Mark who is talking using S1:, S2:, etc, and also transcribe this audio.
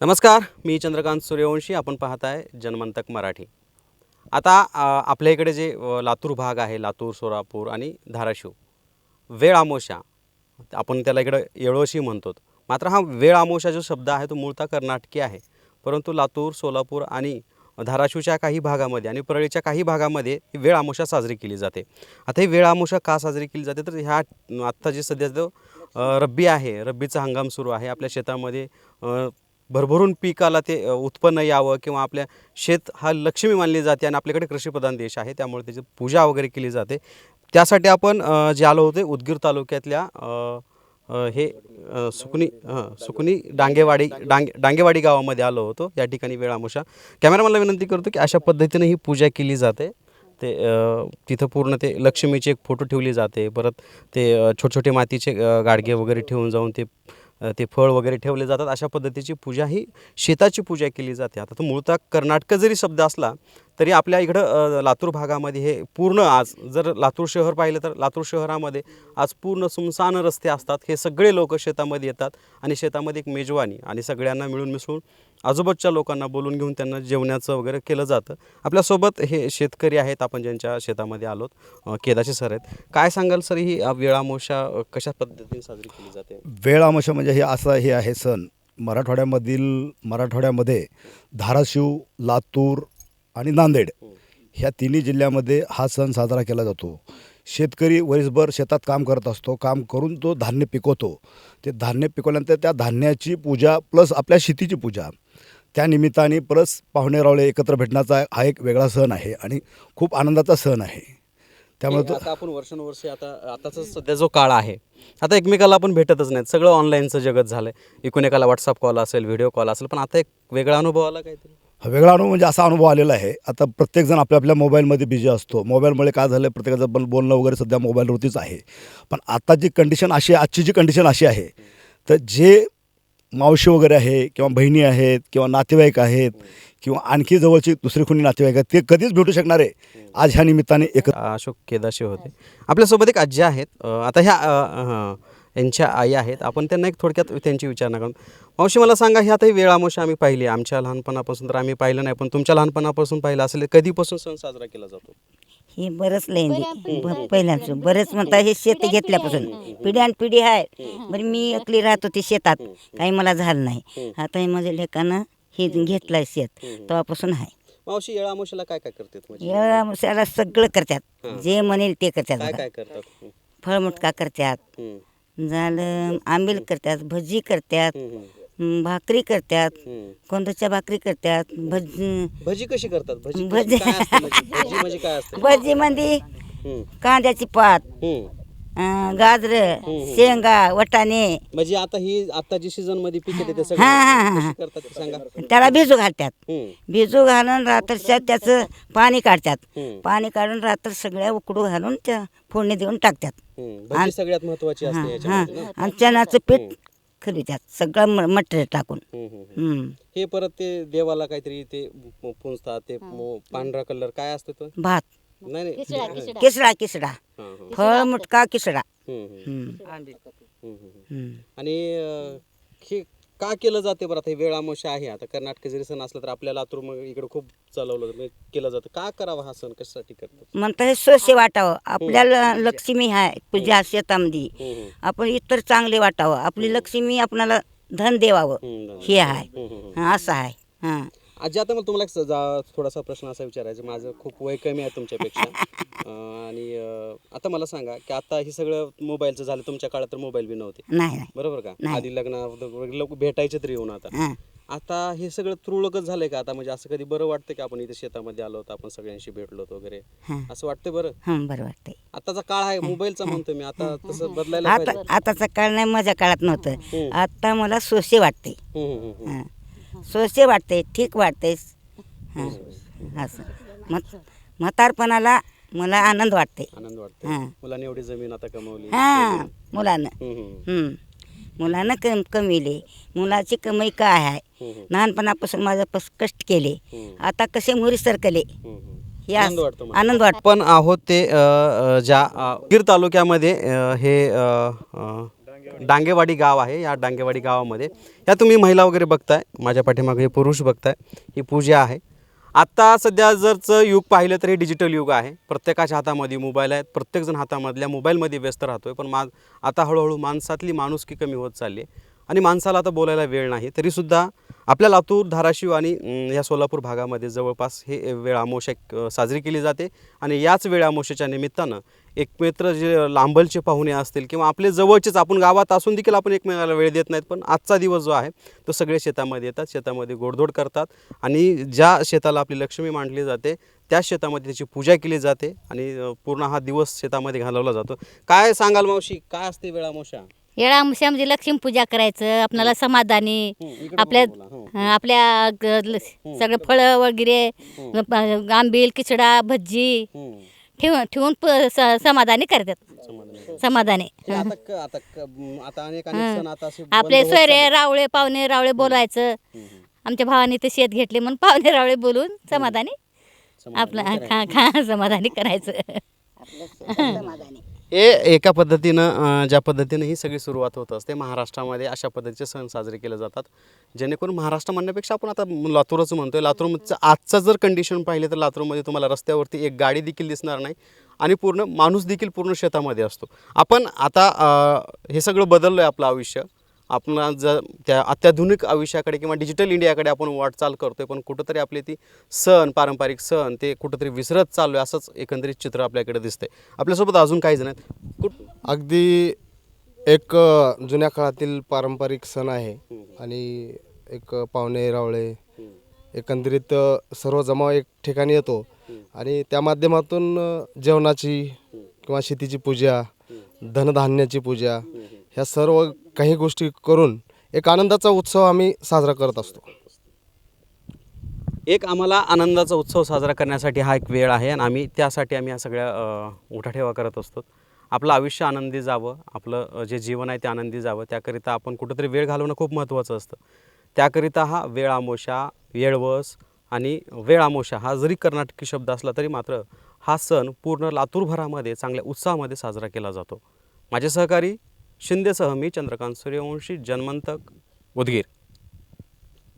S1: नमस्कार मी चंद्रकांत सूर्यवंशी आपण पाहत आहे जनमंतक मराठी. आता आपल्या इकडे जे लातूर भाग आहे लातूर सोलापूर आणि धाराशिव वेळ आमोशा आपण त्याला इकडं येळोशी म्हणतो. मात्र हा वेळ आमोशा जो शब्द आहे तो मूळतः कर्नाटकी आहे. परंतु लातूर सोलापूर आणि धाराशिवच्या काही भागामध्ये आणि परळीच्या काही भागामध्ये ही वेळ आमोशा साजरी केली जाते. आता ही वेळ आमोशा का साजरी केली जाते? तर ह्या आत्ता जे सध्या जो रब्बी आहे रब्बीचा हंगाम सुरू आहे. आपल्या शेतामध्ये भरभरून पिकाला ते उत्पन्न यावं किंवा आपल्या शेत हा लक्ष्मी मानली जाते आणि आपल्याकडे कृषीप्रधान देश आहे त्यामुळे त्याची पूजा वगैरे केली जाते. त्यासाठी आपण जे आलो होते उदगीर तालुक्यातल्या हे सुकनी सुकनी डांगेवाडी डांगे डांगेवाडी गावामध्ये आलो होतो. या ठिकाणी वेळामुशा कॅमेरामॅनला विनंती करतो की अशा पद्धतीने ही पूजा केली जाते. ते तिथं पूर्ण ते लक्ष्मीचे एक फोटो ठेवली जाते. परत ते छोटे छोटे मातीचे गाडगे वगैरे ठेवून जाऊन ते ते फळ वगैरे ठेवले जातात. अशा पद्धतीची पूजा ही शेताची पूजा केली जाते. आता तो मूळतः कर्नाटक जरी शब्द असला तरी आपल्या इकडं लातूर भागामध्ये हे पूर्ण आज जर लातूर शहर पाहिलं तर लातूर शहरामध्ये आज पूर्ण सुमसान रस्ते असतात. हे सगळे लोक शेतामध्ये येतात आणि शेतामध्ये एक मेजवानी आणि सगळ्यांना मिळून मिसळून आजूबाजूच्या लोकांना बोलून घेऊन त्यांना जेवण्याचं वगैरे केलं जातं. आपल्यासोबत हे शेतकरी आहेत आपण ज्यांच्या शेतामध्ये आलोत केदाचे सर आहेत. काय सांगाल सर ही वेळामोशा कशा पद्धतीने साजरी केली जाते?
S2: वेळ आमोशा म्हणजे हे असा हे आहे सण. मराठवाड्यामधील मराठवाड्यामध्ये धाराशिव लातूर आणि नांदेड ह्या तिन्ही जिल्ह्यामध्ये हा सण साजरा केला जातो. शेतकरी वर्षभर शेतात काम करत असतो काम करून तो धान्य पिकवतो. ते धान्य पिकवल्यानंतर त्या धान्याची पूजा प्लस आपल्या शेतीची पूजा. त्या निमित्ताने परस पाहुणे रावळे एकत्र भेटण्याचा हा एक वेगळा सण आहे आणि खूप आनंदाचा सण आहे. त्यामुळे तो
S1: आता आपण वर्षानुवर्षे आता आताचा सध्या जो काळ आहे आता एकमेकाला आपण भेटतच नाहीत. सगळं ऑनलाईनचं जगत झालं आहे एकूण एकाला व्हॉट्सअप कॉल असेल व्हिडिओ कॉल असेल पण आता एक वेगळा अनुभव आला काहीतरी?
S2: वेगळा अनुभव म्हणजे असा अनुभव आलेला आहे. आता प्रत्येकजण आपल्या आपल्या मोबाईलमध्ये बिझी असतो. मोबाईलमुळे काय झालं? प्रत्येकाचं पण बोलणं वगैरे सध्या मोबाईलवरतीच आहे. पण आता जी कंडिशन अशी आहे आजची जी कंडिशन अशी आहे तर जे मावशी वगैरे आहे किंवा बहिणी आहेत किंवा नातेवाईक आहेत किंवा आणखी जवळची दुसरी कोणी नातेवाईक आहेत ते कधीच भेटू शकणार आहे. आज ह्या निमित्ताने एक
S1: अशोक केदाशी होते. आपल्यासोबत एक आजी आहेत. आता ह्या हां यांच्या आई आहेत. आपण त्यांना एक थोडक्यात त्यांची विचारणा करून मावशी मला सांगा ही आता ही वेळामोशी आम्ही पाहिली आमच्या लहानपणापासून तर आम्ही पाहिलं नाही पण तुमच्या लहानपणापासून पाहिलं असेल कधीपासून सण साजरा केला जातो?
S3: ही बरंच लेंदी. पहिल्याच बरेच म्हणता हे शेत घेतल्यापासून. पिढ्यान पिढी आहे. बरं मी एकली राहत होती शेतात. काही मला झालं नाही. आता हे माझ्या लेकानं हे घेतलंय शेत. तेव्हापासून आहे.
S1: मावशी येळामोशीला काय काय करतात म्हणजे?
S3: येळामुशाला सगळं करतात. जे म्हणेल ते करतात
S1: काय
S3: बघा.
S1: काय करतात? हं,
S3: फळमुटका करतात. झालं आंबील करतात भजी करतात भाकरी करतात. कोंदच्या भाकरी करतात भज
S1: भजी कशी करतात? भजी
S3: भजी-
S1: म्हणजे? भजी म्हणजे काय असतं?
S3: भजी मध्ये
S1: हं,
S3: कांद्याची पात. गाजर शेंगा वटाणे.
S1: म्हणजे आता ही आता जी सीझनमध्ये पीक येते ते सगळं
S3: हा, हा, हा.
S1: कशी करतात ते सांगा.
S3: त्याला भिजू घालतात.
S1: हं,
S3: भिजू घालून रात्रच्या त्याचं पाणी काढतात.
S1: हं,
S3: पाणी काढून रात्र सगळ्या उकडू घालून त्या फोडणी देऊन टाकतात.
S1: हं. भजी सगळ्यात महत्वाची असते
S3: हां.
S1: याच्यामध्ये ना?
S3: आणि चण्याचं पीठ खरीद्यात सगळं मटेरियल टाकून.
S1: हं, हं, हं.
S3: हं.
S1: हे परत ते देवाला काहीतरी ते पु- पुंजतात ते मो- पांढरा कलर काय असतं तो?
S3: भात.
S1: नाही नाही.
S3: किसडा किसडा.
S1: हां, हां.
S3: फळ मुटका किसडा.
S1: हं, हं,
S3: हं.
S1: हं, हं, हं.
S3: हं.
S1: आणि अं, हे का केलं जाते बरं आता हे वेळामोशा आहे? आता कर्नाटक जरी सण असला तर आपल्या लातूर मग इकडे खूप चालवलं म्हणजे केलं जातं. का करावा हा सण? कशासाठी करतात?
S3: म्हणतं हे सोशे वाटावं. आपल्याला लक्ष्मी आहे पूजा शेतामध्ये. आपण इतर चांगले वाटावं. आपली लक्ष्मी आपणाला धन देवावं.
S1: हं,
S3: आहे.
S1: हं,
S3: असं आहे हां.
S1: आजी आता मला तुम्हाला एक सजा- थोडासा प्रश्न असा विचारायचा माझं खूप वय कमी आहे तुमच्यापेक्षा. अं, आणि अं, आता मला सांगा की आता हे सगळं मोबाईलचं झालं तुमच्या काळात तर मोबाईल बी नव्हते.
S3: नाही नाही.
S1: बरोबर का. आधी लग्न लोक भेटायचे तरी येऊन आता.
S3: हां.
S1: आता हे सगळं तुरळकच झालंय का? आता म्हणजे असं कधी बरं वाटतं की आपण इथे शेतामध्ये आलो होतो आपण सगळ्यांशी भेटलो होतो वगैरे?
S3: हां.
S1: असं वाटतं बरं?
S3: हं बरं वाटतंय.
S1: आताचा काळ आहे मोबाईलचा म्हणतो मी. आता तसं बदलायला
S3: आता आताचा काळ नाही माझ्या काळात. नव्हतं. आता मला सोशे वाटते
S1: हम्म, हम्म, हम्म, हम्म.
S3: हां. सोशे वाटते ठीक वाटते हां असं मत म्हातारपणाला मला आनंद वाटते
S1: आनंद वाटतो
S3: हां.
S1: मुलांनी एवढी जमीन आता कमवली.
S3: हां मुलानं.
S1: हम्म, हम्म,
S3: हं. मुलानं कम कमविले. मुलाची कमाई काय आहे?
S1: हम्म,
S3: लहानपणापासून माझं पस कष्ट केले.
S1: हम्म,
S3: आता कसे मुरी सरकले. हे
S1: आनंद
S3: असं-
S1: वाटतो मला.
S3: आनंद वाटतो.
S1: आपण आहोत ते अ, अ, ज्या अ, गीर तालुक्यामध्ये अ, हे अ, अ, डांगेवाडी. गाव आहे या डांगेवाडी गावामध्ये. या तुम्ही महिला वगैरे बघताय माझ्या पाठीमागे हे पुरुष बघताय ही पूजा आहे. आत्ता सध्या जरचं युग पाहिलं तर हे डिजिटल युग आहे. प्रत्येकाच्या हातामध्ये मोबाईल आहेत प्रत्येकजण हातामधल्या मोबाईलमध्ये व्यस्त राहतो आहे पण मा आता हळूहळू माणसातली माणुसकी कमी होत चालली आहे. आणि माणसाला आता बोलायला वेळ नाही. तरीसुद्धा आपल्या लातूर धाराशिव आणि या सोलापूर भागामध्ये जवळपास हे वेळ अमावस्या साजरी केली जाते. आणि याच वेळ अमावस्याच्या निमित्तानं एकमेत्र जे लांबलचे पाहुणे असतील किंवा आपले जवळचेच आपण गावात असून देखील आपण एकमेकाला वेळ देत नाहीत पण आजचा दिवस जो आहे तो सगळे शेतामध्ये येतात शेतामध्ये गोडधोड करतात आणि ज्या शेताला आपली लक्ष्मी मांडली जाते त्या शेतामध्ये त्याची पूजा केली जाते आणि पूर्ण हा दिवस शेतामध्ये घालवला जातो. काय सांगाल मावशी? काय असते वेळ अमावस्या
S4: येळा अमावस्या म्हणजे लक्ष्मी पूजा करायचं आपणाला समाधानी आपल्या आपल्या सगळे फळं वगैरे आंबील किचडा भज्जी. ठेवून ठेवून प- स- समाधानी करतात. समाधानी.
S1: आता क- आता क- म, आता अनेक अनेक सण आता असे बंद
S4: आपले
S1: होत
S4: सोयरे. रावळे पाहुणे रावळे बोलवायचं. आमच्या भावाने ते शेत घेतले म्हणून पाहुणे रावळे बोलून समाधानी. आपलं खा खा समाधानी करायचं.
S1: हे एका पद्धतीनं ज्या पद्धतीनं ही सगळी सुरुवात होत असते महाराष्ट्रामध्ये अशा पद्धतीचे सण साजरे केले जातात. जेणेकरून महाराष्ट्र म्हणण्यापेक्षा आपण आता लातूरच म्हणतोय. लातूरचं आजचं जर कंडिशन पाहिले तर लातूरमध्ये तुम्हाला रस्त्यावरती एक गाडी देखील दिसणार नाही आणि पूर्ण माणूस देखील पूर्ण शेतामध्ये असतो. आपण आता हे सगळं बदललं आहे आपलं आयुष्य. आपण जर त्या अत्याधुनिक आयुष्याकडे किंवा डिजिटल इंडियाकडे आपण वाटचाल करतोय पण कुठंतरी आपले ती सण पारंपरिक सण ते कुठंतरी विसरत चाललो आहे असंच एकंदरीत चित्र आपल्याकडे दिसतंय. आपल्यासोबत अजून काही जण आहेत? कुठ?
S5: अगदी एक जुन्या काळातील पारंपरिक सण आहे आणि एक पाहुणे रावळे एकंदरीत सर्व जमाव एक ठिकाणी येतो आणि त्या माध्यमातून जेवणाची किंवा शेतीची पूजा धनधान्याची पूजा ह्या सर्व काही गोष्टी करून एक आनंदाचा उत्सव आम्ही साजरा करत असतो.
S1: एक आम्हाला आनंदाचा उत्सव साजरा करण्यासाठी हा एक वेळ आहे आणि आम्ही त्यासाठी आम्ही ह्या सगळ्या उठाठेवा करत असतो. आपलं आयुष्य आनंदी जावं आपलं जे जीवन आहे ते आनंदी जावं त्याकरिता आपण कुठंतरी वेळ घालवणं खूप महत्त्वाचं असतं. त्याकरिता हा वेळ आमोशा वेळवस आणि वेळ आमोशा हा जरी कर्नाटकी शब्द असला तरी मात्र हा सण पूर्ण लातूरभरामध्ये चांगल्या उत्साहामध्ये साजरा केला जातो. माझे सहकारी शिंदेसह मी चंद्रकांत सूर्यवंशी जन्मंतक उदगीर.